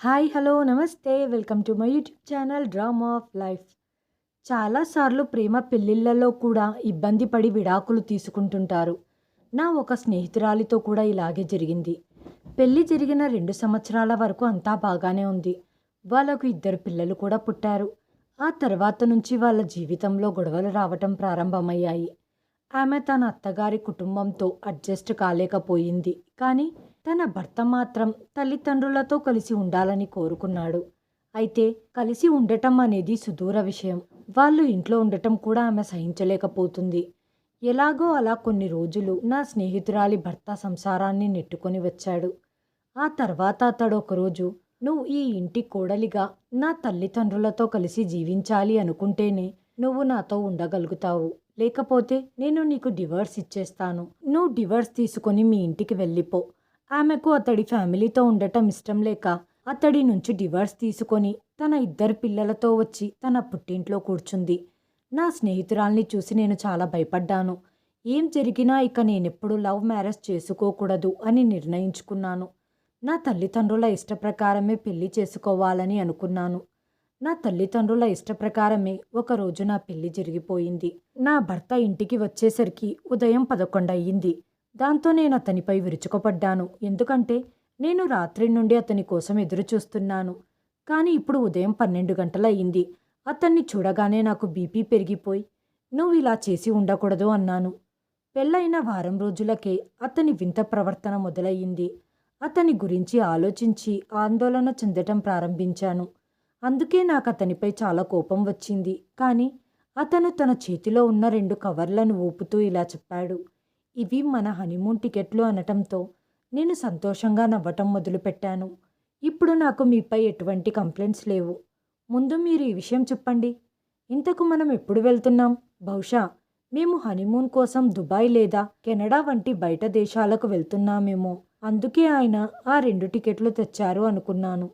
Hi hello నమస్తే. Welcome to my YouTube channel drama of life. చాలాసార్లు ప్రేమ పెళ్ళిళ్ళలో కూడా ఇబ్బంది పడి విడాకులు తీసుకుంటుంటారు. నా ఒక స్నేహితురాలితో కూడా ఇలాగే జరిగింది. పెళ్ళి జరిగిన రెండు సంవత్సరాల వరకు అంతా బాగానే ఉంది. వాళ్ళకు ఇద్దరు పిల్లలు కూడా పుట్టారు. ఆ తర్వాత నుంచి వాళ్ళ జీవితంలో గొడవలు రావటం ప్రారంభమయ్యాయి. ఆమె తన అత్తగారి కుటుంబంతో అడ్జస్ట్ కాలేకపోయింది. కానీ తన భర్త మాత్రం తల్లిదండ్రులతో కలిసి ఉండాలని కోరుకున్నాడు. అయితే కలిసి ఉండటం అనేది సుదూర విషయం. వాళ్ళు ఇంట్లో ఉండటం కూడా ఆమె సహించలేకపోతుంది. ఎలాగో అలా కొన్ని రోజులు నా స్నేహితురాలి భర్త సంసారాన్ని నెట్టుకొని వచ్చాడు. ఆ తర్వాత అతడు ఒకరోజు నువ్వు ఈ ఇంటి కోడలిగా నా తల్లిదండ్రులతో కలిసి జీవించాలి అనుకుంటేనే నువ్వు నాతో ఉండగలుగుతావు. లేకపోతే నేను నీకు డివోర్స్ ఇచ్చేస్తాను. నువ్వు డివోర్స్ తీసుకొని మీ ఇంటికి వెళ్ళిపో. ఆమెకు అతడి ఫ్యామిలీతో ఉండటం ఇష్టం లేక అతడి నుంచి డివోర్స్ తీసుకొని తన ఇద్దరు పిల్లలతో వచ్చి తన పుట్టింట్లో కూర్చుంది. నా స్నేహితురాల్ని చూసి నేను చాలా భయపడ్డాను. ఏం జరిగినా ఇక నేనెప్పుడు లవ్ మ్యారేజ్ చేసుకోకూడదు అని నిర్ణయించుకున్నాను. నా తల్లిదండ్రుల ఇష్టప్రకారమే పెళ్ళి చేసుకోవాలని అనుకున్నాను. నా తల్లిదండ్రుల ఇష్టప్రకారమే ఒకరోజు నా పెళ్ళి జరిగిపోయింది. నా భర్త ఇంటికి వచ్చేసరికి ఉదయం పదకొండు అయ్యింది దాంతో నేను అతనిపై విరుచుకుపడ్డాను. ఎందుకంటే నేను రాత్రి నుండి అతని కోసం ఎదురు చూస్తున్నాను కానీ ఇప్పుడు ఉదయం పన్నెండు గంటలయ్యింది. అతన్ని చూడగానే నాకు బీపీ పెరిగిపోయి నువ్వు ఇలా చేసి ఉండకూడదు అన్నాను. పెళ్ళైన వారం రోజులకే అతని వింత ప్రవర్తన మొదలయ్యింది. అతని గురించి ఆలోచించి ఆందోళన చెందటం ప్రారంభించాను. అందుకే నాకు అతనిపై చాలా కోపం వచ్చింది. కానీ అతను తన చేతిలో ఉన్న రెండు కవర్లను ఊపుతూ ఇలా చెప్పాడు. ఇవి మన హనీమూన్ టికెట్లు అనటంతో నేను సంతోషంగా నవ్వటం మొదలుపెట్టాను. ఇప్పుడు నాకు మీపై ఎటువంటి కంప్లైంట్స్ లేవు. ముందు మీరు ఈ విషయం చెప్పండి. ఇంతకు మనం ఎప్పుడు వెళ్తున్నాం? బహుశా మేము హనీమూన్ కోసం దుబాయ్ లేదా కెనడా వంటి బయట దేశాలకు వెళ్తున్నామేమో. అందుకే ఆయన ఆ రెండు టికెట్లు తెచ్చారు అనుకున్నాను.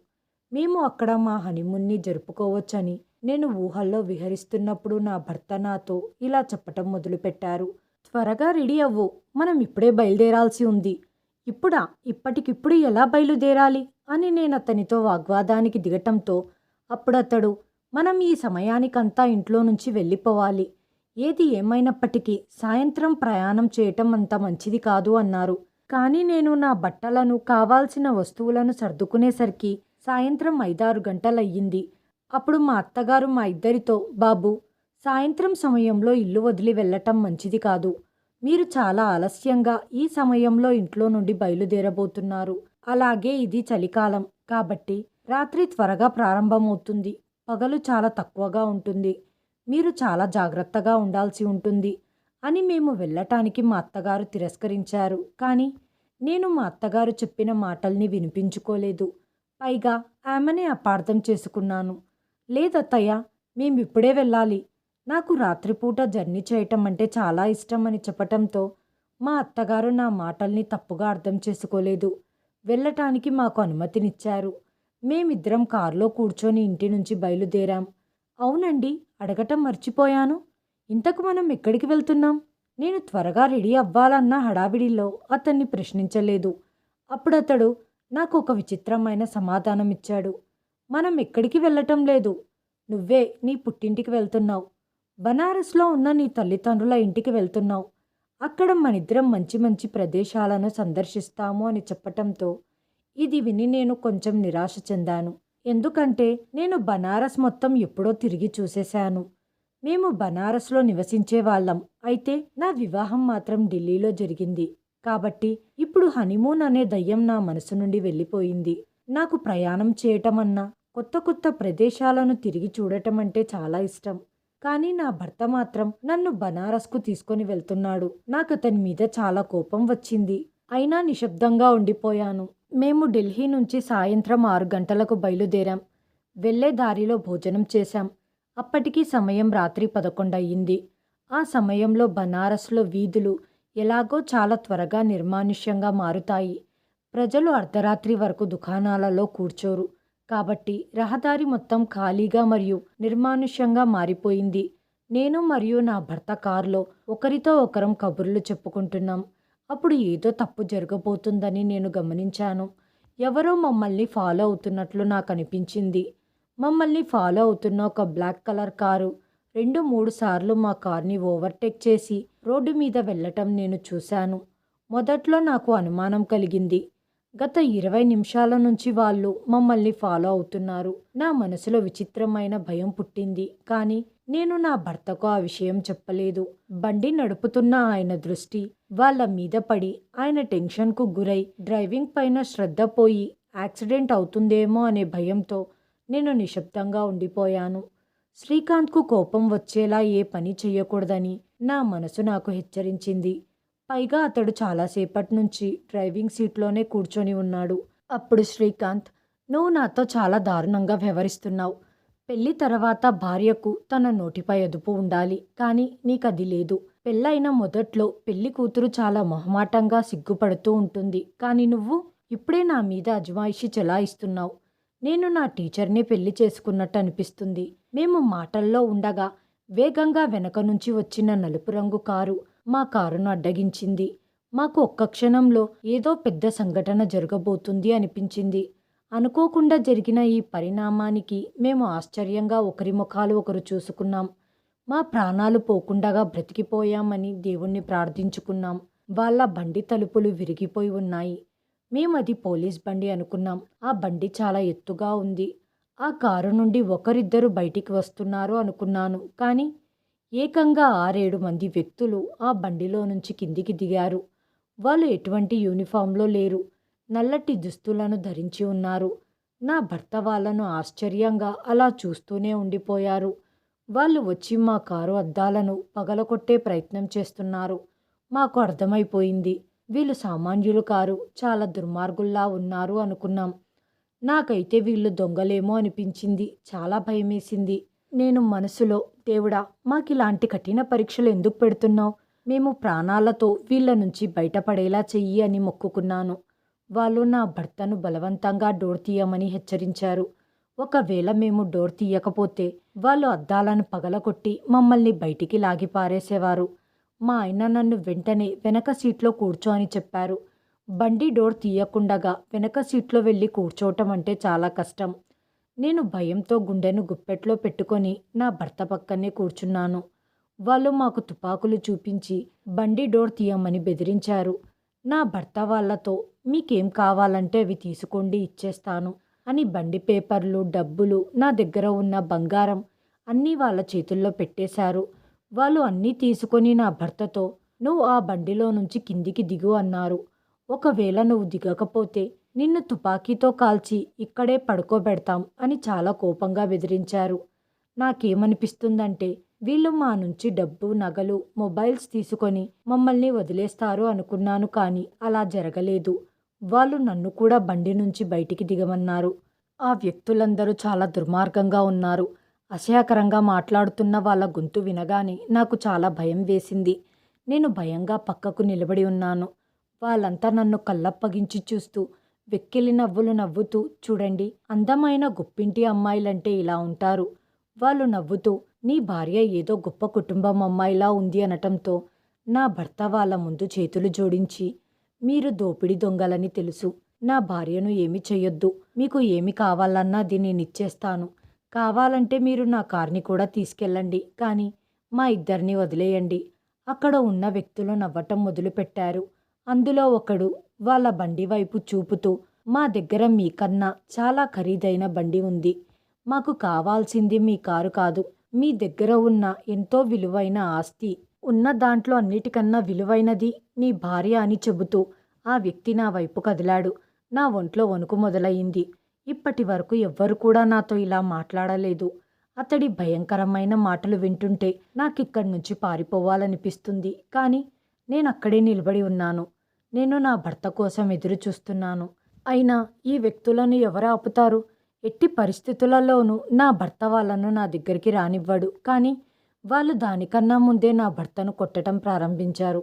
మేము అక్కడ మా హనీమూన్ని జరుపుకోవచ్చని నేను ఊహల్లో విహరిస్తున్నప్పుడు నా భర్త నాతో ఇలా చెప్పటం మొదలుపెట్టారు. త్వరగా రెడీ అవ్వు. మనం ఇప్పుడే బయలుదేరాల్సి ఉంది. ఇప్పుడా? ఇప్పటికిప్పుడు ఎలా బయలుదేరాలి? అని నేను అతనితో వాగ్వాదానికి దిగటంతో అప్పుడతడు మనం ఈ సమయానికంతా ఇంట్లో నుంచి వెళ్ళిపోవాలి. ఏది ఏమైనప్పటికీ సాయంత్రం ప్రయాణం చేయటం అంత మంచిది కాదు అన్నారు. కానీ నేను నా బట్టలను కావాల్సిన వస్తువులను సర్దుకునేసరికి సాయంత్రం ఐదారు గంటలయ్యింది. అప్పుడు మా అత్తగారు మా ఇద్దరితో బాబు సాయంత్రం సమయంలో ఇల్లు వదిలి వెళ్ళటం మంచిది కాదు. మీరు చాలా ఆలస్యంగా ఈ సమయంలో ఇంట్లో నుండి బయలుదేరబోతున్నారు. అలాగే ఇది చలికాలం కాబట్టి రాత్రి త్వరగా ప్రారంభమవుతుంది. పగలు చాలా తక్కువగా ఉంటుంది. మీరు చాలా జాగ్రత్తగా ఉండాల్సి ఉంటుంది అని మేము వెళ్ళటానికి మా అత్తగారు తిరస్కరించారు. కానీ నేను మా అత్తగారు చెప్పిన మాటల్ని వినిపించుకోలేదు. పైగా ఆమెనే అపార్థం చేసుకున్నాను. లేదత్తయ్య మేమిప్పుడే వెళ్ళాలి. నాకు రాత్రిపూట జర్నీ చేయటం అంటే చాలా ఇష్టం అని చెప్పటంతో మా అత్తగారు నా మాటల్ని తప్పుగా అర్థం చేసుకోలేదు. వెళ్ళటానికి మాకు అనుమతినిచ్చారు. మేమిద్దరం కారులో కూర్చొని ఇంటి నుంచి బయలుదేరాం. అవునండి అడగటం మర్చిపోయాను. ఇంతకు మనం ఎక్కడికి వెళ్తున్నాం? నేను త్వరగా రెడీ అవ్వాలన్న హడావిడిలో అతన్ని ప్రశ్నించలేదు. అప్పుడు అతడు నాకు ఒక విచిత్రమైన సమాధానం ఇచ్చాడు మనం ఎక్కడికి వెళ్ళటం లేదు. నువ్వే నీ పుట్టింటికి వెళ్తున్నావు. బనారస్లో ఉన్న నీ తల్లిదండ్రుల ఇంటికి వెళ్తున్నావు. అక్కడ మనిద్దరం మంచి మంచి ప్రదేశాలను సందర్శిస్తాము అని చెప్పటంతో ఇది విని నేను కొంచెం నిరాశ చెందాను. ఎందుకంటే నేను బనారస్ మొత్తం ఎప్పుడో తిరిగి చూసేశాను. మేము బనారస్లో నివసించే వాళ్ళం. అయితే నా వివాహం మాత్రం ఢిల్లీలో జరిగింది. కాబట్టి ఇప్పుడు హనీమూన్ అనే దయ్యం నా మనసు నుండి వెళ్ళిపోయింది. నాకు ప్రయాణం చేయటం అన్నా కొత్త కొత్త ప్రదేశాలను తిరిగి చూడటం అంటే చాలా ఇష్టం. కానీ నా భర్త మాత్రం నన్ను బనారస్కు తీసుకొని వెళ్తున్నాడు. నాకు అతని మీద చాలా కోపం వచ్చింది. అయినా నిశ్శబ్దంగా ఉండిపోయాను. మేము ఢిల్లీ నుంచి సాయంత్రం ఆరు గంటలకు బయలుదేరాం. వెళ్ళే దారిలో భోజనం చేశాం. అప్పటికి సమయం రాత్రి పదకొండు అయ్యింది. ఆ సమయంలో బనారస్లో వీధులు ఎలాగో చాలా త్వరగా నిర్మానుష్యంగా మారుతాయి. ప్రజలు అర్ధరాత్రి వరకు దుకాణాలలో కూర్చోరు. కాబట్టి రహదారి మొత్తం ఖాళీగా మరియు నిర్మానుష్యంగా మారిపోయింది. నేను మరియు నా భర్త కారులో ఒకరితో ఒకరం కబుర్లు చెప్పుకుంటున్నాం. అప్పుడు ఏదో తప్పు జరగబోతుందని నేను గమనించాను. ఎవరో మమ్మల్ని ఫాలో అవుతున్నట్లు నాకు అనిపించింది. మమ్మల్ని ఫాలో అవుతున్న ఒక బ్లాక్ కలర్ కారు రెండు మూడు సార్లు మా కార్ని ఓవర్టేక్ చేసి రోడ్డు మీద వెళ్ళటం నేను చూశాను. మొదట్లో నాకు అనుమానం కలిగింది. గత ఇరవై నిమిషాల నుంచి వాళ్ళు మమ్మల్ని ఫాలో అవుతున్నారు. నా మనసులో విచిత్రమైన భయం పుట్టింది. కానీ నేను నా భర్తకు ఆ విషయం చెప్పలేదు. బండి నడుపుతున్న ఆయన దృష్టి వాళ్ళ మీద పడి ఆయన టెన్షన్కు గురై డ్రైవింగ్ పైన శ్రద్ధ పోయి యాక్సిడెంట్ అవుతుందేమో అనే భయంతో నేను నిశ్శబ్దంగా ఉండిపోయాను. శ్రీకాంత్కు కోపం వచ్చేలా ఏ పని చేయకూడదని నా మనసు నాకు హెచ్చరించింది. పైగా అతడు చాలాసేపటి నుంచి డ్రైవింగ్ సీట్లోనే కూర్చొని ఉన్నాడు. అప్పుడు శ్రీకాంత్ నువ్వు నాతో చాలా దారుణంగా వ్యవహరిస్తున్నావు. పెళ్ళి తర్వాత భార్యకు తన నోటిపై అదుపు ఉండాలి కానీ నీకది లేదు. పెళ్ళైన మొదట్లో పెళ్ళి కూతురు చాలా మొహమాటంగా సిగ్గుపడుతూ ఉంటుంది. కానీ నువ్వు ఇప్పుడే నా మీద అజమాయిషి చెలాయిస్తున్నావు. నేను నా టీచర్ని పెళ్ళి చేసుకున్నట్టు అనిపిస్తుంది. మేము మాటల్లో ఉండగా వేగంగా వెనక నుంచి వచ్చిన నలుపు రంగు కారు మా కారును అడ్డగించింది. మాకు ఒక్క క్షణంలో ఏదో పెద్ద సంఘటన జరగబోతుంది అనిపించింది. అనుకోకుండా జరిగిన ఈ పరిణామానికి మేము ఆశ్చర్యంగా ఒకరి ముఖాలు ఒకరు చూసుకున్నాం. మా ప్రాణాలు పోకుండాగా బ్రతికిపోయామని దేవుణ్ణి ప్రార్థించుకున్నాం. వాళ్ళ బండి తలుపులు విరిగిపోయి ఉన్నాయి. మేము అది పోలీస్ బండి అనుకున్నాం. ఆ బండి చాలా ఎత్తుగా ఉంది. ఆ కారు నుండి ఒకరిద్దరు బయటికి వస్తున్నారు అనుకున్నాను. కానీ ఏకంగా ఆరేడు మంది వ్యక్తులు ఆ బండిలో నుంచి కిందికి దిగారు. వాళ్ళు ఎటువంటి యూనిఫామ్లో లేరు. నల్లటి దుస్తులను ధరించి ఉన్నారు. నా భర్త వాళ్ళను ఆశ్చర్యంగా అలా చూస్తూనే ఉండిపోయారు. వాళ్ళు వచ్చి మా కారు అద్దాలను పగలకొట్టే ప్రయత్నం చేస్తున్నారు. మాకు అర్థమైపోయింది. వీళ్ళు సామాన్యులు కారు. చాలా దుర్మార్గుల్లా ఉన్నారు అనుకున్నాం. నాకైతే వీళ్ళు దొంగలేమో అనిపించింది. చాలా భయమేసింది. నేను మనసులో దేవుడా మాకిలాంటి కఠిన పరీక్షలు ఎందుకు పెడుతున్నావు? మేము ప్రాణాలతో వీళ్ళ నుంచి బయటపడేలా చెయ్యి అని మొక్కుకున్నాను. వాళ్ళు నా భర్తను బలవంతంగా డోర్ తీయమని హెచ్చరించారు. ఒకవేళ మేము డోర్ తీయకపోతే వాళ్ళు అద్దాలను పగలగొట్టి మమ్మల్ని బయటికి లాగి పారేసేవారు మా ఆయన నన్ను వెంటనే వెనక సీట్లో కూర్చో అని చెప్పారు. బండి డోర్ తీయకుండగా వెనక సీట్లో వెళ్ళి కూర్చోవటం అంటే చాలా కష్టం. నేను భయంతో గుండెను గుప్పెట్లో పెట్టుకొని నా భర్త పక్కనే కూర్చున్నాను. వాళ్ళు మాకు తుపాకులు చూపించి బండి డోర్ తీయమని బెదిరించారు. నా భర్త వాళ్ళతో మీకేం కావాలంటే అవి తీసుకోండి ఇచ్చేస్తాను అని బండి పేపర్లు డబ్బులు నా దగ్గర ఉన్న బంగారం అన్నీ వాళ్ళ చేతుల్లో పెట్టేశారు. వాళ్ళు అన్నీ తీసుకొని నా భర్తతో నువ్వు ఆ బండిలో నుంచి కిందికి దిగు అన్నారు. ఒకవేళ నువ్వు దిగకపోతే నిన్ను తుపాకీతో కాల్చి ఇక్కడే పడుకోబెడతాం అని చాలా కోపంగా బెదిరించారు. నాకేమనిపిస్తుందంటే వీళ్ళు మా నుంచి డబ్బు నగలు మొబైల్స్ తీసుకొని మమ్మల్ని వదిలేస్తారు అనుకున్నాను కానీ అలా జరగలేదు. వాళ్ళు నన్ను కూడా బండి నుంచి బయటికి దిగమన్నారు. ఆ వ్యక్తులందరూ చాలా దుర్మార్గంగా ఉన్నారు. అసహ్యకరంగా మాట్లాడుతున్న వాళ్ళ గొంతు వినగానే నాకు చాలా భయం వేసింది. నేను భయంగా పక్కకు నిలబడి ఉన్నాను. వాళ్ళంతా నన్ను కళ్ళప్పగించి చూస్తూ వెక్కిలి నవ్వులు నవ్వుతూ చూడండి అందమైన గొప్పింటి అమ్మాయిలంటే ఇలా ఉంటారు. వాళ్ళు నవ్వుతూ నీ భార్య ఏదో గొప్ప కుటుంబం అమ్మాయిలా ఉంది అనటంతో నా భర్త వాళ్ళ ముందు చేతులు జోడించి మీరు దోపిడి దొంగలని తెలుసు. నా భార్యను ఏమి చెయ్యొద్దు. మీకు ఏమి కావాలన్నా దీన్ని ఇచ్చేస్తాను కావాలంటే మీరు నా కార్ని కూడా తీసుకెళ్ళండి. కానీ మా ఇద్దరిని వదిలేయండి. అక్కడ ఉన్న వ్యక్తులు నవ్వటం మొదలుపెట్టారు. అందులో ఒకడు వాళ్ళ బండి వైపు చూపుతూ మా దగ్గర మీకన్నా చాలా ఖరీదైన బండి ఉంది. మాకు కావాల్సింది మీ కారు కాదు. మీ దగ్గర ఉన్న ఎంతో విలువైన ఆస్తి ఉన్న దాంట్లో అన్నిటికన్నా విలువైనది నీ భార్య అని చెబుతూ ఆ వ్యక్తి నా వైపు కదిలాడు. నా ఒంట్లో వణుకు మొదలయ్యింది. ఇప్పటి వరకు ఎవ్వరు కూడా నాతో ఇలా మాట్లాడలేదు. అతడి భయంకరమైన మాటలు వింటుంటే నాకిక్కడి నుంచి పారిపోవాలనిపిస్తుంది. కానీ నేను అక్కడే నిలబడి ఉన్నాను. నేను నా భర్త కోసం ఎదురు చూస్తున్నాను. అయినా ఈ వ్యక్తులను ఎవరు ఆపుతారు? ఎట్టి పరిస్థితులలోనూ నా భర్త వాళ్ళను నా దగ్గరికి రానివ్వడు. కానీ వాళ్ళు దానికన్నా ముందే నా భర్తను కొట్టడం ప్రారంభించారు.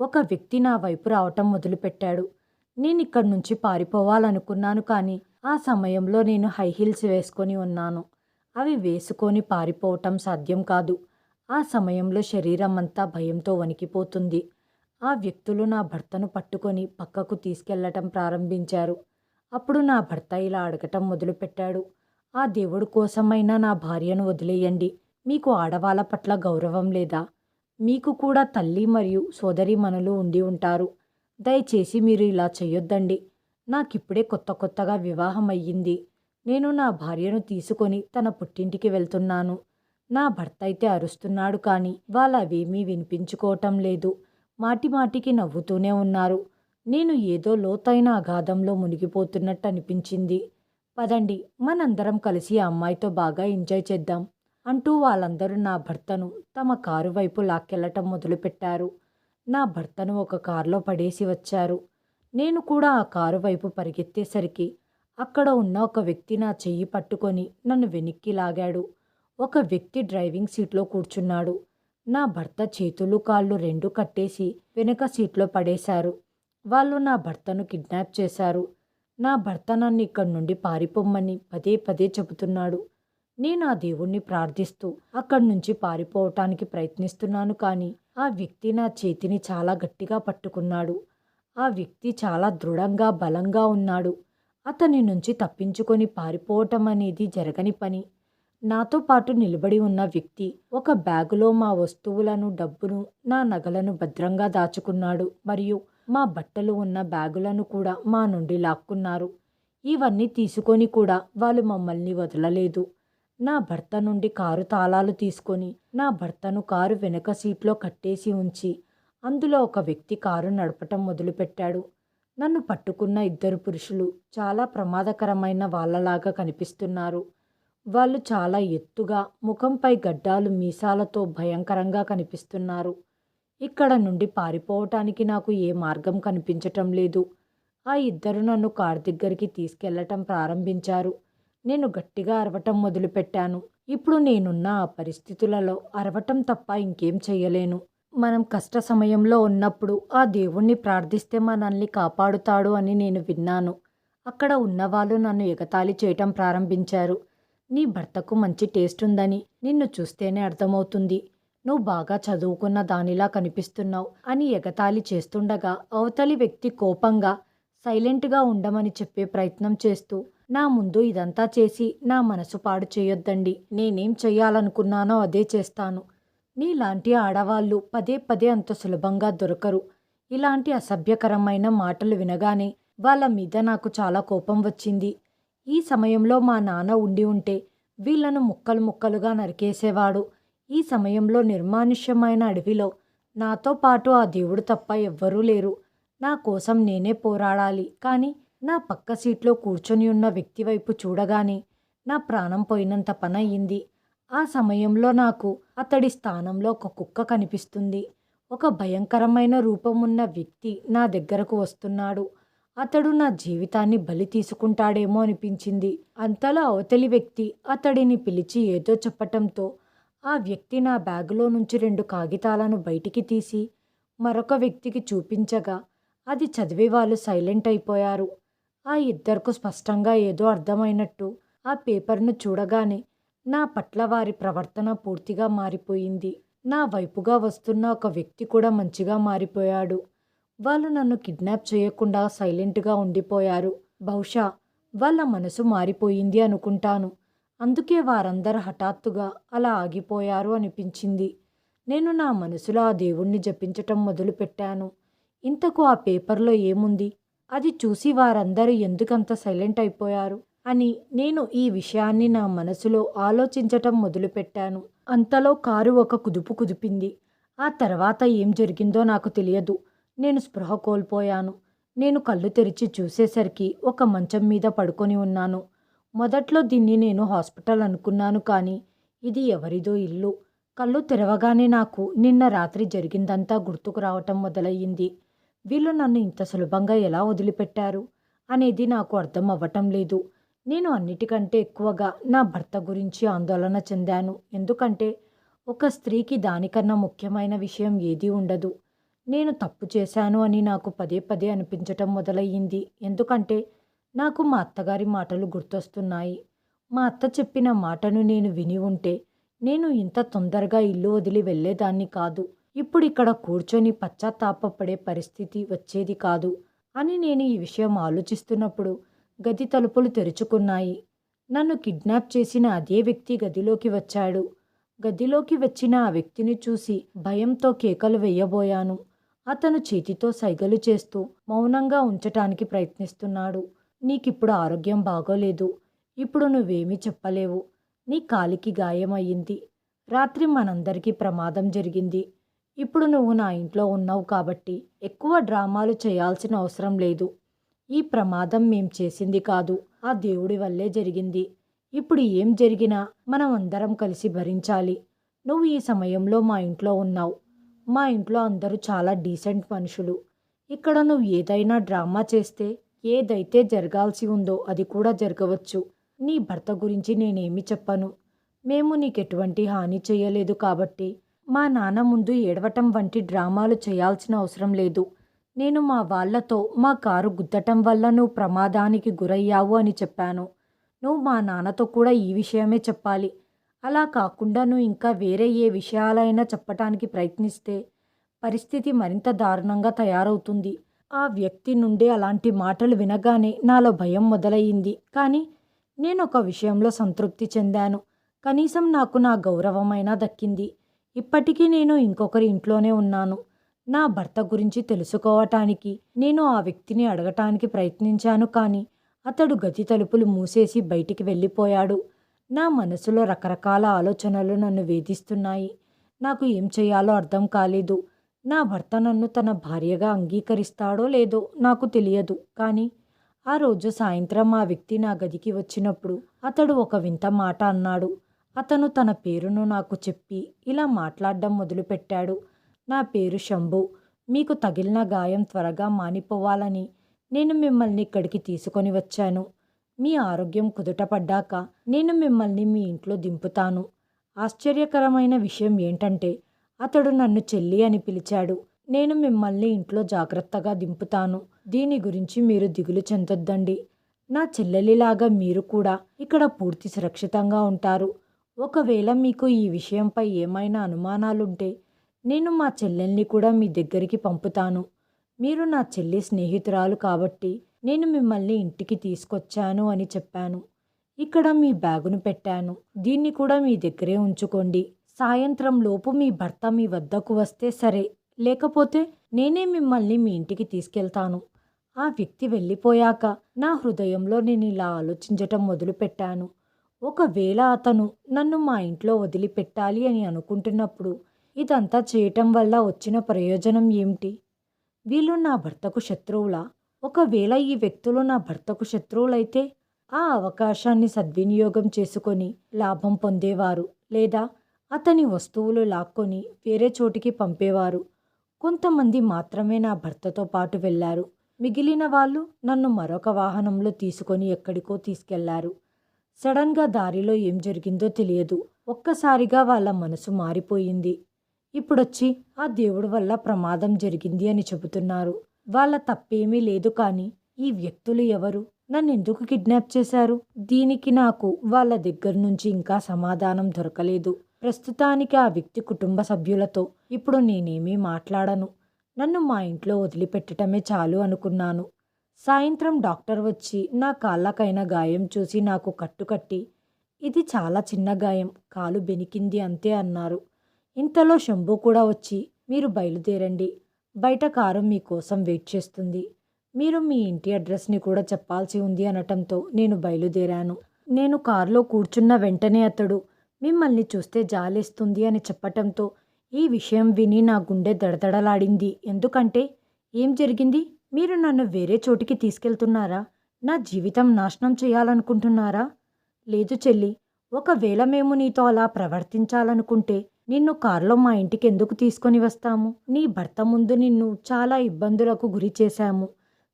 ఒక వ్యక్తి నా వైపు రావటం మొదలుపెట్టాడు. నేను ఇక్కడి నుంచి పారిపోవాలనుకున్నాను కానీ ఆ సమయంలో నేను హై హీల్స్ వేసుకొని ఉన్నాను. అవి వేసుకొని పారిపోవటం సాధ్యం కాదు. ఆ సమయంలో శరీరం అంతా భయంతో వణికిపోతుంది. ఆ వ్యక్తులు నా భర్తను పట్టుకొని పక్కకు తీసుకెళ్ళటం ప్రారంభించారు. అప్పుడు నా భర్త ఇలా అడగటం మొదలుపెట్టాడు. ఆ దేవుడు కోసమైనా నా భార్యను వదిలేయండి. మీకు ఆడవాళ్ళ పట్ల గౌరవం లేదా? మీకు కూడా తల్లి మరియు సోదరి మనలు ఉండి ఉంటారు. దయచేసి మీరు ఇలా చేయొద్దండి. నాకిప్పుడే కొత్త కొత్తగా వివాహం అయ్యింది. నేను నా భార్యను తీసుకొని తన పుట్టింటికి వెళ్తున్నాను. నా భర్త అయితే అరుస్తున్నాడు కానీ వాళ్ళు అవేమీ వినిపించుకోవటం లేదు. మాటిమాటికి నవ్వుతూనే ఉన్నారు. నేను ఏదో లోతైన అగాధంలో మునిగిపోతున్నట్టు అనిపించింది. పదండి మనందరం కలిసి ఆ అమ్మాయితో బాగా ఎంజాయ్ చేద్దాం అంటూ వాళ్ళందరూ నా భర్తను తమ కారు వైపు లాక్కెళ్ళటం మొదలుపెట్టారు. నా భర్తను ఒక కారులో పడేసి వచ్చారు. నేను కూడా ఆ కారు వైపు పరిగెత్తేసరికి అక్కడ ఉన్న ఒక వ్యక్తి నా చెయ్యి పట్టుకొని నన్ను వెనక్కి లాగాడు. ఒక వ్యక్తి డ్రైవింగ్ సీట్లో కూర్చున్నాడు. నా భర్త చేతులు కాళ్ళు రెండు కట్టేసి వెనుక సీట్లో పడేశారు. వాళ్ళు నా భర్తను కిడ్నాప్ చేశారు. నా భర్త నన్ను ఇక్కడి నుండి పారిపోమ్మని పదే పదే చెబుతున్నాడు. నేను ఆ దేవుణ్ణి ప్రార్థిస్తూ అక్కడి నుంచి పారిపోవటానికి ప్రయత్నిస్తున్నాను కానీ ఆ వ్యక్తి నా చేతిని చాలా గట్టిగా పట్టుకున్నాడు. ఆ వ్యక్తి చాలా దృఢంగా బలంగా ఉన్నాడు. అతని నుంచి తప్పించుకొని పారిపోవటం అనేది జరగని పని. నాతో పాటు నిలబడి ఉన్న వ్యక్తి ఒక బ్యాగులో మా వస్తువులను డబ్బును నా నగలను భద్రంగా దాచుకున్నాడు మరియు మా బట్టలు ఉన్న బ్యాగులను కూడా మా నుండి లాక్కున్నారు. ఇవన్నీ తీసుకొని కూడా వాళ్ళు మమ్మల్ని వదలలేదు. నా భర్త నుండి కారు తాళాలు తీసుకొని నా భర్తను కారు వెనక సీట్లో కట్టేసి ఉంచి అందులో ఒక వ్యక్తి కారు నడపటం మొదలుపెట్టాడు. నన్ను పట్టుకున్న ఇద్దరు పురుషులు చాలా ప్రమాదకరమైన వాళ్ళలాగా కనిపిస్తున్నారు. వాళ్ళు చాలా ఎత్తుగా ముఖంపై గడ్డాలు మీసాలతో భయంకరంగా కనిపిస్తున్నారు. ఇక్కడ నుండి పారిపోవటానికి నాకు ఏ మార్గం కనిపించటం లేదు. ఆ ఇద్దరు నన్ను కార్ దగ్గరికి తీసుకెళ్ళటం ప్రారంభించారు. నేను గట్టిగా అరవటం మొదలుపెట్టాను. ఇప్పుడు నేనున్న ఆ పరిస్థితులలో అరవటం తప్ప ఇంకేం చేయలేను. మనం కష్ట సమయంలో ఉన్నప్పుడు ఆ దేవుణ్ణి ప్రార్థిస్తే మనల్ని కాపాడుతాడు అని నేను విన్నాను. అక్కడ ఉన్నవాళ్ళు నన్ను ఎగతాళి చేయటం ప్రారంభించారు. నీ భర్తకు మంచి టేస్ట్ ఉందని నిన్ను చూస్తేనే అర్థమవుతుంది. నువ్వు బాగా చదువుకున్న దానిలా కనిపిస్తున్నావు అని ఎగతాళి చేస్తుండగా అవతలి వ్యక్తి కోపంగా సైలెంట్గా ఉండమని చెప్పే ప్రయత్నం చేస్తూ నా ముందు ఇదంతా చేసి నా మనసు పాడు చేయొద్దండి. నేనేం చెయ్యాలనుకున్నానో అదే చేస్తాను. నీలాంటి ఆడవాళ్ళు పదే పదే అంత సులభంగా దొరకరు. ఇలాంటి అసభ్యకరమైన మాటలు వినగానే వాళ్ళ మీద నాకు చాలా కోపం వచ్చింది. ఈ సమయంలో మా నాన్న ఉండి ఉంటే వీళ్ళను ముక్కలు ముక్కలుగా నరికేసేవాడు. ఈ సమయంలో నిర్మానుష్యమైన అడవిలో నాతో పాటు ఆ దేవుడు తప్ప ఎవ్వరూ లేరు. నా కోసం నేనే పోరాడాలి. కానీ నా పక్క సీట్లో కూర్చొని ఉన్న వ్యక్తి వైపు చూడగానే నా ప్రాణం పోయినంత పని అయ్యింది ఆ సమయంలో నాకు అతడి స్థానంలో ఒక కుక్క కనిపిస్తుంది. ఒక భయంకరమైన రూపం ఉన్న వ్యక్తి నా దగ్గరకు వస్తున్నాడు. అతడు నా జీవితాన్ని బలి తీసుకుంటాడేమో అనిపించింది. అంతలో అవతలి వ్యక్తి అతడిని పిలిచి ఏదో చెప్పటంతో ఆ వ్యక్తి నా బ్యాగులో నుంచి రెండు కాగితాలను బయటికి తీసి మరొక వ్యక్తికి చూపించగా అది చదివే వాళ్ళు సైలెంట్ అయిపోయారు. ఆ ఇద్దరికి స్పష్టంగా ఏదో అర్థమైనట్టు ఆ పేపర్ను చూడగానే నా పట్ల వారి ప్రవర్తన పూర్తిగా మారిపోయింది. నా వైపుగా వస్తున్న ఒక వ్యక్తి కూడా మంచిగా మారిపోయాడు. వాళ్ళు నన్ను కిడ్నాప్ చేయకుండా సైలెంట్గా ఉండిపోయారు. బహుశా వాళ్ళ మనసు మారిపోయింది అనుకుంటాను. అందుకే వారందరూ హఠాత్తుగా అలా ఆగిపోయారు అనిపించింది. నేను నా మనసులో ఆ దేవుణ్ణి జపించటం మొదలుపెట్టాను. ఇంతకు ఆ పేపర్లో ఏముంది? అది చూసి వారందరూ ఎందుకంత సైలెంట్ అయిపోయారు? అని నేను ఈ విషయాన్ని నా మనసులో ఆలోచించటం మొదలుపెట్టాను. అంతలో కారు ఒక కుదుపు కుదిపింది. ఆ తర్వాత ఏం జరిగిందో నాకు తెలియదు. నేను స్పృహ కోల్పోయాను. నేను కళ్ళు తెరిచి చూసేసరికి ఒక మంచం మీద పడుకొని ఉన్నాను. మొదట్లో దీన్ని నేను హాస్పిటల్ అనుకున్నాను కానీ ఇది ఎవరిదో ఇల్లు. కళ్ళు తెరవగానే నాకు నిన్న రాత్రి జరిగిందంతా గుర్తుకు రావటం మొదలయ్యింది. వీళ్ళు నన్ను ఇంత సులభంగా ఎలా వదిలిపెట్టారు అనేది నాకు అర్థం అవ్వటం లేదు. నేను అన్నిటికంటే ఎక్కువగా నా భర్త గురించి ఆందోళన చెందాను. ఎందుకంటే ఒక స్త్రీకి దానికన్నా ముఖ్యమైన విషయం ఏదీ ఉండదు. నేను తప్పు చేశాను అని నాకు పదే పదే అనిపించటం మొదలయ్యింది. ఎందుకంటే నాకు మా అత్తగారి మాటలు గుర్తొస్తున్నాయి. మా అత్త చెప్పిన మాటను నేను విని ఉంటే నేను ఇంత తొందరగా ఇల్లు వదిలి వెళ్ళేదాన్ని కాదు. ఇప్పుడు ఇక్కడ కూర్చొని పశ్చాత్తాపడే పరిస్థితి వచ్చేది కాదు అని నేను ఈ విషయం ఆలోచిస్తున్నప్పుడు గది తలుపులు తెరుచుకున్నాయి. నన్ను కిడ్నాప్ చేసిన అదే వ్యక్తి గదిలోకి వచ్చాడు. గదిలోకి వచ్చిన ఆ వ్యక్తిని చూసి భయంతో కేకలు వేయబోయాను. అతను చేతితో సైగలు చేస్తూ మౌనంగా ఉంచటానికి ప్రయత్నిస్తున్నాడు. నీకిప్పుడు ఆరోగ్యం బాగోలేదు. ఇప్పుడు నువ్వేమీ చెప్పలేవు. నీ కాలికి గాయమయ్యింది. రాత్రి మనందరికీ ప్రమాదం జరిగింది. ఇప్పుడు నువ్వు నా ఇంట్లో ఉన్నావు కాబట్టి ఎక్కువ డ్రామాలు చేయాల్సిన అవసరం లేదు. ఈ ప్రమాదం మేం చేసింది కాదు. ఆ దేవుడి వల్లే జరిగింది. ఇప్పుడు ఏం జరిగినా మనం అందరం కలిసి భరించాలి. నువ్వు ఈ సమయంలో మా ఇంట్లో ఉన్నావు. మా ఇంట్లో అందరూ చాలా డీసెంట్ మనుషులు. ఇక్కడ నువ్వు ఏదైనా డ్రామా చేస్తే ఏదైతే జరగాల్సి ఉందో అది కూడా జరగవచ్చు. నీ భర్త గురించి నేనేమి చెప్పను. మేము నీకెటువంటి హాని చేయలేదు కాబట్టి మా నాన్న ముందు ఏడవటం వంటి డ్రామాలు చేయాల్సిన అవసరం లేదు. నేను మా వాళ్ళతో మా కారు గుద్దటం వల్ల నువ్వు ప్రమాదానికి గురయ్యావు అని చెప్పాను. నువ్వు మా నాన్నతో కూడా ఈ విషయమే చెప్పాలి. అలా కాకుండా నువ్వు ఇంకా వేరే ఏ విషయాలైనా చెప్పటానికి ప్రయత్నిస్తే పరిస్థితి మరింత దారుణంగా తయారవుతుంది. ఆ వ్యక్తి నుండి అలాంటి మాటలు వినగానే నాలో భయం మొదలయ్యింది. కానీ నేను ఒక విషయంలో సంతృప్తి చెందాను. కనీసం నాకు నా గౌరవమైనా దక్కింది. ఇప్పటికీ నేను ఇంకొకరి ఇంట్లోనే ఉన్నాను. నా భర్త గురించి తెలుసుకోవటానికి నేను ఆ వ్యక్తిని అడగటానికి ప్రయత్నించాను కానీ అతడు గది తలుపులు మూసేసి బయటికి వెళ్ళిపోయాడు. నా మనసులో రకరకాల ఆలోచనలు నన్ను వేధిస్తున్నాయి. నాకు ఏం చేయాలో అర్థం కాలేదు. నా భర్త నన్ను తన భార్యగా అంగీకరిస్తాడో లేదో నాకు తెలియదు. కానీ ఆ రోజు సాయంత్రం ఆ వ్యక్తి నా గదికి వచ్చినప్పుడు అతడు ఒక వింత మాట అన్నాడు. అతను తన పేరును నాకు చెప్పి ఇలా మాట్లాడడం మొదలుపెట్టాడు. నా పేరు శంభు. మీకు తగిలిన గాయం త్వరగా మానిపోవాలని నేను మిమ్మల్ని ఇక్కడికి తీసుకొని వచ్చాను. మీ ఆరోగ్యం కుదుటపడ్డాక నేను మిమ్మల్ని మీ ఇంట్లో దింపుతాను. ఆశ్చర్యకరమైన విషయం ఏంటంటే అతడు నన్ను చెల్లి అని పిలిచాడు. నేను మిమ్మల్ని ఇంట్లో జాగ్రత్తగా దింపుతాను. దీని గురించి మీరు దిగులు చెందొద్దండి. నా చెల్లెలిలాగా మీరు కూడా ఇక్కడ పూర్తి సురక్షితంగా ఉంటారు. ఒకవేళ మీకు ఈ విషయంపై ఏమైనా అనుమానాలుంటే నేను మా చెల్లెల్ని కూడా మీ దగ్గరికి పంపుతాను. మీరు నా చెల్లి స్నేహితురాలు కాబట్టి నేను మిమ్మల్ని ఇంటికి తీసుకొచ్చాను అని చెప్పాను. ఇక్కడ మీ బ్యాగును పెట్టాను. దీన్ని కూడా మీ దగ్గరే ఉంచుకోండి. సాయంత్రం లోపు మీ భర్త మీ వద్దకు వస్తే సరే. లేకపోతే నేనే మిమ్మల్ని మీ ఇంటికి తీసుకెళ్తాను. ఆ వ్యక్తి వెళ్ళిపోయాక నా హృదయంలో నేను ఇలా ఆలోచించటం మొదలుపెట్టాను. ఒకవేళ అతను నన్ను మా ఇంట్లో వదిలిపెట్టాలి అని అనుకుంటున్నప్పుడు ఇదంతా చేయటం వల్ల వచ్చిన ప్రయోజనం ఏమిటి? వీళ్ళు నా భర్తకు శత్రువులా? ఒకవేళ ఈ వ్యక్తులు నా భర్తకు శత్రువులైతే ఆ అవకాశాన్ని సద్వినియోగం చేసుకొని లాభం పొందేవారు లేదా అతని వస్తువులు లాక్కొని వేరే చోటికి పంపేవారు. కొంతమంది మాత్రమే నా భర్తతో పాటు వెళ్ళారు. మిగిలిన వాళ్ళు నన్ను మరొక వాహనంలో తీసుకొని ఎక్కడికో తీసుకెళ్ళారు. సడన్గా దారిలో ఏం జరిగిందో తెలియదు. ఒక్కసారిగా వాళ్ళ మనసు మారిపోయింది. ఇప్పుడొచ్చి ఆ దేవుడి వల్ల ప్రమాదం జరిగింది అని చెబుతున్నారు. వాళ్ళ తప్పేమీ లేదు కానీ ఈ వ్యక్తులు ఎవరు? నన్ను ఎందుకు కిడ్నాప్ చేశారు? దీనికి నాకు వాళ్ళ దగ్గర నుంచి ఇంకా సమాధానం దొరకలేదు. ప్రస్తుతానికి ఆ వ్యక్తి కుటుంబ సభ్యులతో ఇప్పుడు నేనేమీ మాట్లాడను. నన్ను మా ఇంట్లో వదిలిపెట్టడమే చాలు అనుకున్నాను. సాయంత్రం డాక్టర్ వచ్చి నా కాళ్ళకైన గాయం చూసి నాకు కట్టుకట్టి ఇది చాలా చిన్న గాయం కాలు బెనికింది అంతే అన్నారు. ఇంతలో శంభు కూడా వచ్చి మీరు బయలుదేరండి. బయట కారు మీకోసం వెయిట్ చేస్తుంది. మీరు మీ ఇంటి అడ్రస్ని కూడా చెప్పాల్సి ఉంది అనటంతో నేను బయలుదేరాను. నేను కారులో కూర్చున్న వెంటనే అతడు మిమ్మల్ని చూస్తే జాలేస్తుంది అని చెప్పటంతో ఈ విషయం విని నా గుండె దడదడలాడింది. ఎందుకంటే ఏం జరిగింది? మీరు నన్ను వేరే చోటికి తీసుకెళ్తున్నారా? నా జీవితం నాశనం చేయాలనుకుంటున్నారా? లేదు చెల్లి ఒకవేళ మేము నీతో అలా ప్రవర్తించాలనుకుంటే నిన్ను కారులో మా ఇంటికి ఎందుకు తీసుకొని వస్తాము? నీ భర్త ముందు నిన్ను చాలా ఇబ్బందులకు గురి చేశాము.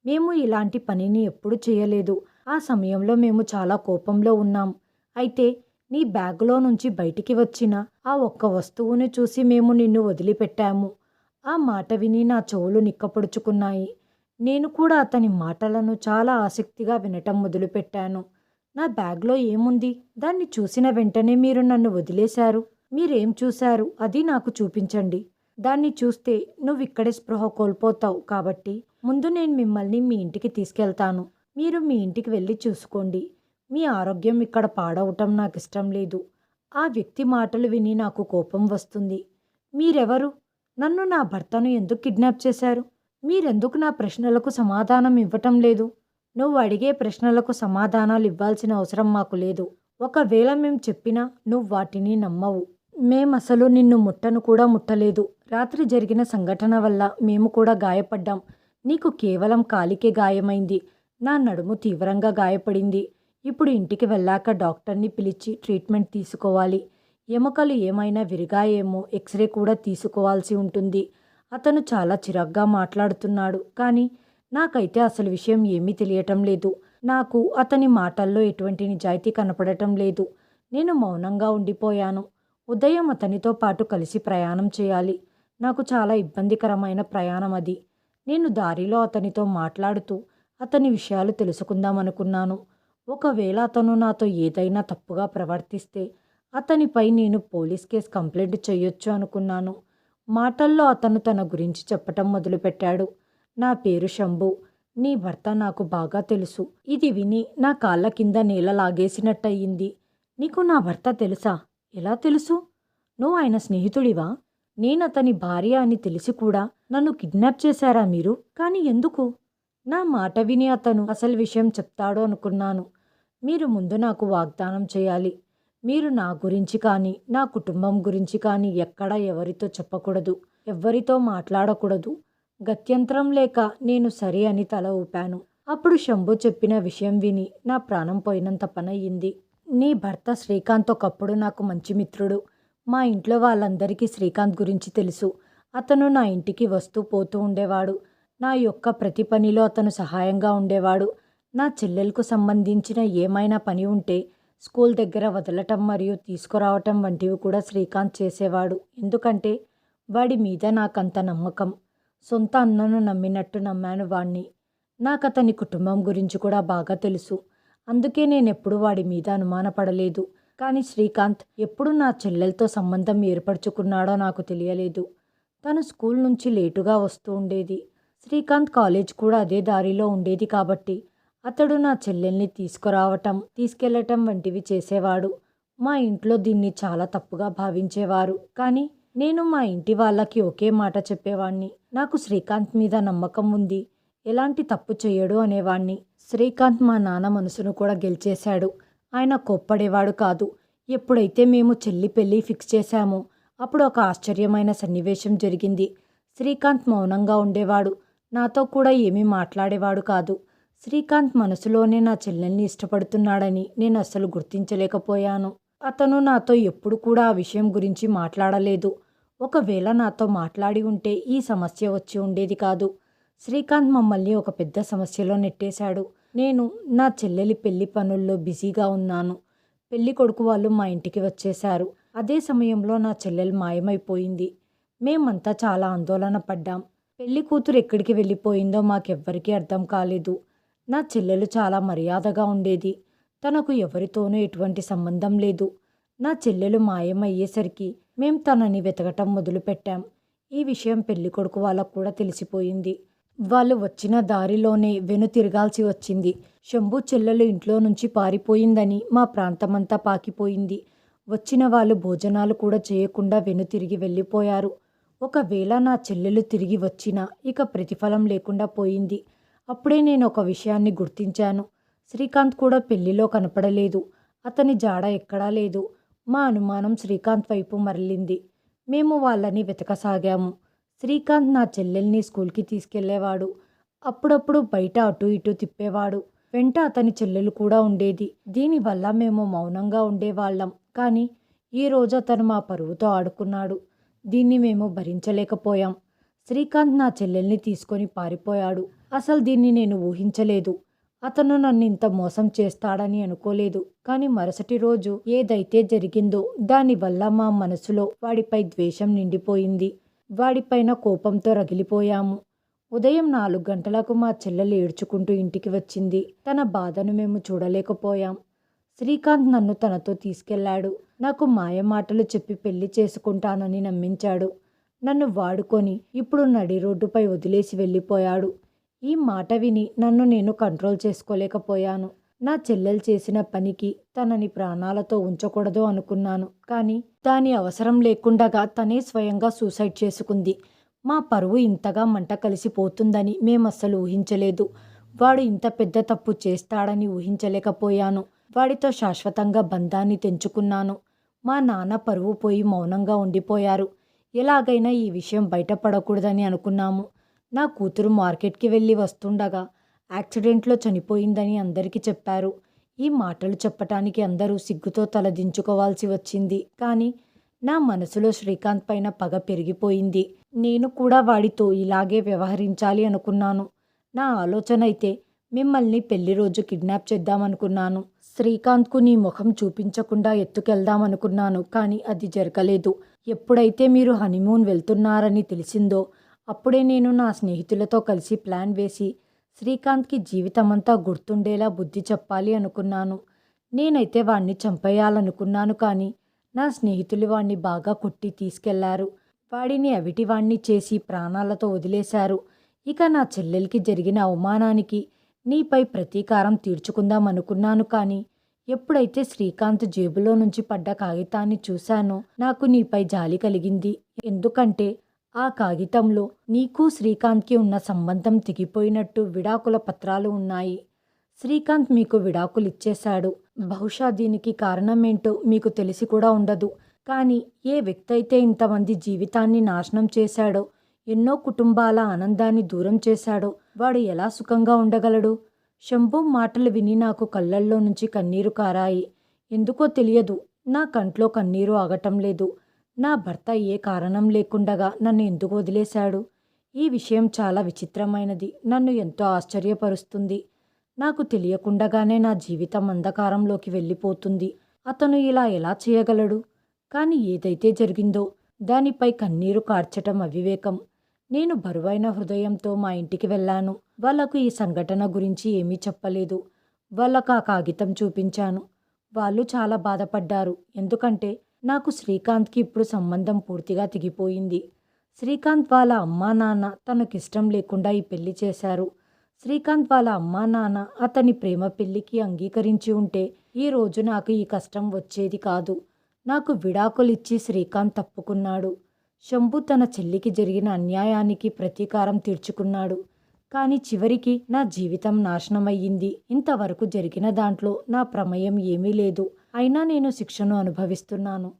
మేము ఇలాంటి పనిని ఎప్పుడు చేయలేదు. ఆ సమయంలో మేము చాలా కోపంలో ఉన్నాం. అయితే నీ బ్యాగులో నుంచి బయటికి వచ్చిన ఆ ఒక్క వస్తువుని చూసి మేము నిన్ను వదిలిపెట్టాము. ఆ మాట విని నా చెవులు నిక్కపొడుచుకున్నాయి. నేను కూడా అతని మాటలను చాలా ఆసక్తిగా వినటం మొదలుపెట్టాను. నా బ్యాగ్లో ఏముంది? దాన్ని చూసిన వెంటనే మీరు నన్ను వదిలేశారు. మీరేం చూశారు? అది నాకు చూపించండి. దాన్ని చూస్తే నువ్వు ఇక్కడే స్పృహ కోల్పోతావు కాబట్టి ముందు నేను మిమ్మల్ని మీ ఇంటికి తీసుకెళ్తాను. మీరు మీ ఇంటికి వెళ్ళి చూసుకోండి. మీ ఆరోగ్యం ఇక్కడ పాడవటం నాకు ఇష్టం లేదు. ఆ వ్యక్తి మాటలు విని నాకు కోపం వస్తుంది. మీరెవరు? నన్ను నా భర్తను ఎందుకు కిడ్నాప్ చేశారు? మీరెందుకు నా ప్రశ్నలకు సమాధానం ఇవ్వటం లేదు? నువ్వు అడిగే ప్రశ్నలకు సమాధానాలు ఇవ్వాల్సిన అవసరం మాకు లేదు. ఒకవేళ మేము చెప్పినా నువ్వు వాటిని నమ్మవు. మేమసలు నిన్ను ముట్టను కూడా ముట్టలేదు. రాత్రి జరిగిన సంఘటన వల్ల మేము కూడా గాయపడ్డాం. నీకు కేవలం కాలికే గాయమైంది. నా నడుము తీవ్రంగా గాయపడింది. ఇప్పుడు ఇంటికి వెళ్ళాక డాక్టర్ని పిలిచి ట్రీట్మెంట్ తీసుకోవాలి. ఎముకలు ఏమైనా విరిగాయేమో ఎక్స్రే కూడా తీసుకోవాల్సి ఉంటుంది. అతను చాలా చిరాగ్గా మాట్లాడుతున్నాడు. కానీ నాకైతే అసలు విషయం ఏమీ తెలియటం లేదు. నాకు అతని మాటల్లో ఎటువంటి నిజాయితీ కనపడటం లేదు. నేను మౌనంగా ఉండిపోయాను. ఉదయం అతనితో పాటు కలిసి ప్రయాణం చేయాలి. నాకు చాలా ఇబ్బందికరమైన ప్రయాణం అది. నేను దారిలో అతనితో మాట్లాడుతూ అతని విషయాలు తెలుసుకుందామనుకున్నాను ఒకవేళ అతను నాతో ఏదైనా తప్పుగా ప్రవర్తిస్తే అతనిపై నేను పోలీస్ కేసు కంప్లైంట్ చేయొచ్చు అనుకున్నాను. మాటల్లో అతను తన గురించి చెప్పటం మొదలుపెట్టాడు. నా పేరు శంభు. నీ భర్త నాకు బాగా తెలుసు. ఇది విని నా కాళ్ళ కింద నేల లాగేసినట్టయింది. నీకు నా భర్త తెలుసా? ఎలా తెలుసు? నువ్వు ఆయన స్నేహితుడివా? నేను అతని భార్య అని తెలిసి కూడా నన్ను కిడ్నాప్ చేశారా మీరు? కానీ ఎందుకు? నా మాట విని అతను అసలు విషయం చెప్తాడు అనుకున్నాను. మీరు ముందు నాకు వాగ్దానం చేయాలి. మీరు నా గురించి కానీ నా కుటుంబం గురించి కానీ ఎక్కడ ఎవరితో చెప్పకూడదు. ఎవ్వరితో మాట్లాడకూడదు. గత్యంతరం లేక నేను సరే అని తల ఊపాను. అప్పుడు శంభు చెప్పిన విషయం విని నా ప్రాణం పోయినంత పనయ్యింది. నీ భర్త శ్రీకాంత్ ఒకప్పుడు నాకు మంచి మిత్రుడు. మా ఇంట్లో వాళ్ళందరికీ శ్రీకాంత్ గురించి తెలుసు. అతను నా ఇంటికి వస్తూ పోతూ ఉండేవాడు. నా యొక్క ప్రతి పనిలో అతను సహాయంగా ఉండేవాడు. నా చెల్లెలకు సంబంధించిన ఏమైనా పని ఉంటే స్కూల్ దగ్గర వదలటం మరియు తీసుకురావటం వంటివి కూడా శ్రీకాంత్ చేసేవాడు. ఎందుకంటే వాడి మీద నాకంత నమ్మకం. సొంత అన్నను నమ్మినట్టు నమ్మాను వాణ్ణి. నాకు అతని కుటుంబం గురించి కూడా బాగా తెలుసు. అందుకే నేను ఎప్పుడు వాడి మీద అనుమానపడలేదు. కానీ శ్రీకాంత్ ఎప్పుడు నా చెల్లెలతో సంబంధం ఏర్పరచుకున్నాడో నాకు తెలియలేదు. తను స్కూల్ నుంచి లేటుగా వస్తూ ఉండేది. శ్రీకాంత్ కాలేజ్ కూడా అదే దారిలో ఉండేది కాబట్టి అతడు నా చెల్లెల్ని తీసుకురావటం తీసుకెళ్ళటం వంటివి చేసేవాడు. మా ఇంట్లో దీన్ని చాలా తప్పుగా భావించేవారు. కానీ నేను మా ఇంటి వాళ్ళకి ఒకే మాట చెప్పేవాణ్ణి. నాకు శ్రీకాంత్ మీద నమ్మకం ఉంది. ఎలాంటి తప్పు చేయడు అనేవాణ్ణి. శ్రీకాంత్ మా నాన్న మనసును కూడా గెలిచేశాడు. ఆయన కొప్పడేవాడు కాదు. ఎప్పుడైతే మేము చెల్లి పెళ్ళి ఫిక్స్ చేశామో అప్పుడు ఒక ఆశ్చర్యమైన సన్నివేశం జరిగింది. శ్రీకాంత్ మౌనంగా ఉండేవాడు. నాతో కూడా ఏమీ మాట్లాడేవాడు కాదు. శ్రీకాంత్ మనసులోనే నా చెల్లెల్ని ఇష్టపడుతున్నాడని నేను అస్సలు గుర్తించలేకపోయాను. అతను నాతో ఎప్పుడు కూడా ఆ విషయం గురించి మాట్లాడలేదు. ఒకవేళ నాతో మాట్లాడి ఉంటే ఈ సమస్య వచ్చి ఉండేది కాదు. శ్రీకాంత్ మమ్మల్ని ఒక పెద్ద సమస్యలో నెట్టేశాడు. నేను నా చెల్లెలి పెళ్ళి పనుల్లో బిజీగా ఉన్నాను. పెళ్ళి కొడుకు వాళ్ళు మా ఇంటికి వచ్చేశారు. అదే సమయంలో నా చెల్లెలు మాయమైపోయింది. మేమంతా చాలా ఆందోళన పడ్డాం. పెళ్ళి కూతురు ఎక్కడికి వెళ్ళిపోయిందో మాకెవ్వరికీ అర్థం కాలేదు. నా చెల్లెలు చాలా మర్యాదగా ఉండేది. తనకు ఎవరితోనూ ఎటువంటి సంబంధం లేదు. నా చెల్లెలు మాయమయ్యేసరికి మేం తనని వెతకటం మొదలుపెట్టాం. ఈ విషయం పెళ్ళి కొడుకు వాళ్ళకు కూడా తెలిసిపోయింది. వాళ్ళు వచ్చిన దారిలోనే వెను తిరగాల్సి వచ్చింది. శంభు చెల్లెలు ఇంట్లో నుంచి పారిపోయిందని మా ప్రాంతమంతా పాకిపోయింది. వచ్చిన వాళ్ళు భోజనాలు కూడా చేయకుండా వెను తిరిగి వెళ్ళిపోయారు. ఒకవేళ నా చెల్లెలు తిరిగి వచ్చినా ఇక ప్రతిఫలం లేకుండా పోయింది. అప్పుడే నేను ఒక విషయాన్ని గుర్తించాను. శ్రీకాంత్ కూడా పెళ్ళిలో కనపడలేదు. అతని జాడ ఎక్కడా లేదు. మా అనుమానం శ్రీకాంత్ వైపు మరలింది. మేము వాళ్ళని వెతకసాగాము. శ్రీకాంత్ నా చెల్లెల్ని స్కూల్కి తీసుకెళ్ళేవాడు అప్పుడప్పుడు బయట అటు ఇటు తిప్పేవాడు. వెంట అతని చెల్లెలు కూడా ఉండేది. దీనివల్ల మేము మౌనంగా ఉండేవాళ్ళం. కానీ ఈ రోజు అతను మా పరువుతో ఆడుకున్నాడు. దీన్ని మేము భరించలేకపోయాం. శ్రీకాంత్ నా చెల్లెల్ని తీసుకొని పారిపోయాడు. అసలు దీన్ని నేను ఊహించలేదు. అతను నన్ను ఇంత మోసం చేస్తాడని అనుకోలేదు. కానీ మరుసటి రోజు ఏదైతే జరిగిందో దానివల్ల మా మనసులో వాడిపై ద్వేషం నిండిపోయింది. వాడిపైన కోపంతో రగిలిపోయాము. ఉదయం నాలుగు గంటలకు మా చెల్లెలు ఏడ్చుకుంటూ ఇంటికి వచ్చింది. తన బాధను మేము చూడలేకపోయాం. శ్రీకాంత్ నన్ను తనతో తీసుకెళ్ళాడు నాకు మాయ మాటలు చెప్పి పెళ్ళి చేసుకుంటానని నమ్మించాడు. నన్ను వాడుకొని ఇప్పుడు నడి రోడ్డుపై వదిలేసి వెళ్ళిపోయాడు. ఈ మాట విని నన్ను నేను కంట్రోల్ చేసుకోలేకపోయాను. నా చెల్లెలు చేసిన పనికి తనని ప్రాణాలతో ఉంచకూడదు అనుకున్నాను. కానీ దాని అవసరం లేకుండగా తనే స్వయంగా సూసైడ్ చేసుకుంది. మా పరువు ఇంతగా మంట కలిసిపోతుందని మేమస్సలు ఊహించలేదు. వాడు ఇంత పెద్ద తప్పు చేస్తాడని ఊహించలేకపోయాను. వాడితో శాశ్వతంగా బంధాన్ని తెంచుకున్నాను. మా నాన్న పరువు పోయి మౌనంగా ఉండిపోయారు. ఎలాగైనా ఈ విషయం బయటపడకూడదని అనుకున్నాము. నా కూతురు మార్కెట్కి వెళ్ళి వస్తుండగా యాక్సిడెంట్లో చనిపోయిందని అందరికీ చెప్పారు. ఈ మాటలు చెప్పటానికి అందరూ సిగ్గుతో తలదించుకోవాల్సి వచ్చింది. కానీ నా మనసులో శ్రీకాంత్ పైన పగ పెరిగిపోయింది. నేను కూడా వాడితో ఇలాగే వ్యవహరించాలి అనుకున్నాను. నా ఆలోచన అయితే మిమ్మల్ని పెళ్ళి రోజు కిడ్నాప్ చేద్దామనుకున్నాను. శ్రీకాంత్కు నీ ముఖం చూపించకుండా ఎత్తుకెళ్దామనుకున్నాను. కానీ అది జరగలేదు. ఎప్పుడైతే మీరు హనీమూన్ వెళ్తున్నారని తెలిసిందో అప్పుడే నేను నా స్నేహితులతో కలిసి ప్లాన్ వేసి శ్రీకాంత్కి జీవితమంతా గుర్తుండేలా బుద్ధి చెప్పాలి అనుకున్నాను. నేనైతే వాణ్ణి చంపేయాలనుకున్నాను కానీ నా స్నేహితులు వాణ్ణి బాగా కొట్టి తీసుకెళ్ళారు. వాడిని అవిటివాణ్ణి చేసి ప్రాణాలతో వదిలేశారు. ఇక నా చెల్లెలికి జరిగిన అవమానానికి నీపై ప్రతీకారం తీర్చుకుందాం అనుకున్నాను కానీ ఎప్పుడైతే శ్రీకాంత్ జేబులో నుంచి పడ్డ కాగితాన్ని చూశానో నాకు నీపై జాలి కలిగింది. ఎందుకంటే ఆ కాగితంలో నీకు శ్రీకాంత్కి ఉన్న సంబంధం తెగిపోయినట్టు విడాకుల పత్రాలు ఉన్నాయి. శ్రీకాంత్ మీకు విడాకులు ఇచ్చేశాడు. బహుశా దీనికి కారణమేంటో మీకు తెలిసి కూడా ఉండదు. కానీ ఏ వ్యక్తి అయితే ఇంతమంది జీవితాన్ని నాశనం చేశాడో ఎన్నో కుటుంబాల ఆనందాన్ని దూరం చేశాడో వాడు ఎలా సుఖంగా ఉండగలడు? శంభు మాటలు విని నాకు కళ్ళల్లో నుంచి కన్నీరు కారాయి. ఎందుకో తెలియదు. నా కంట్లో కన్నీరు ఆగటం లేదు. నా భర్త ఏ కారణం లేకుండగా నన్ను ఎందుకు వదిలేశాడు? ఈ విషయం చాలా విచిత్రమైనది. నన్ను ఎంతో ఆశ్చర్యపరుస్తుంది. నాకు తెలియకుండగానే నా జీవితం అంధకారంలోకి వెళ్ళిపోతుంది. అతను ఇలా ఎలా చేయగలడు? కానీ ఏదైతే జరిగిందో దానిపై కన్నీరు కార్చటం అవివేకం. నేను బరువైన హృదయంతో మా ఇంటికి వెళ్ళాను. వాళ్ళకు ఈ సంఘటన గురించి ఏమీ చెప్పలేదు. వాళ్ళకు ఆ కాగితం చూపించాను. వాళ్ళు చాలా బాధపడ్డారు. ఎందుకంటే నాకు శ్రీకాంత్కి ఇప్పుడు సంబంధం పూర్తిగా తెగిపోయింది. శ్రీకాంత్ వాళ్ళ అమ్మా నాన్న తనకిష్టం లేకుండా ఈ పెళ్ళి చేశారు. శ్రీకాంత్ వాళ్ళ అమ్మా నాన్న అతని ప్రేమ పెళ్ళికి అంగీకరించి ఉంటే ఈ రోజు నాకు ఈ కష్టం వచ్చేది కాదు. నాకు విడాకులిచ్చి శ్రీకాంత్ తప్పుకున్నాడు. శంభు తన చెల్లికి జరిగిన అన్యాయానికి ప్రతీకారం తీర్చుకున్నాడు. కానీ చివరికి నా జీవితం నాశనమయ్యింది. ఇంతవరకు జరిగిన దాంట్లో నా ప్రమేయం ఏమీ లేదు. అయినా నేను శిక్షను అనుభవిస్తున్నాను.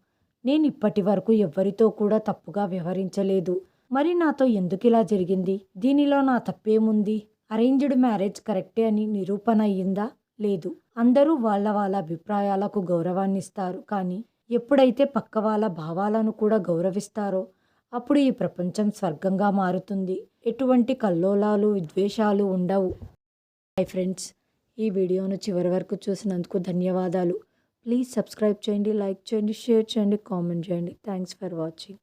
నేను ఇప్పటి వరకు ఎవ్వరితో కూడా తప్పుగా వ్యవహరించలేదు. మరి నాతో ఎందుకు ఇలా జరిగింది? దీనిలో నా తప్పేముంది? అరేంజ్డ్ మ్యారేజ్ కరెక్టే అని నిరూపణ అయ్యిందా? లేదు. అందరూ వాళ్ళ వాళ్ళ అభిప్రాయాలకు గౌరవాన్ని ఇస్తారు కానీ ఎప్పుడైతే పక్క వాళ్ళ భావాలను కూడా గౌరవిస్తారో అప్పుడు ఈ ప్రపంచం స్వర్గంగా మారుతుంది. ఎటువంటి కల్లోలాలు విద్వేషాలు ఉండవు. హాయ్ ఫ్రెండ్స్ ఈ వీడియోను చివరి వరకు చూసినందుకు ధన్యవాదాలు. ప్లీజ్ సబ్స్క్రైబ్ చేయండి లైక్ చేయండి షేర్ చేయండి కామెంట్ చేయండి. Thanks for watching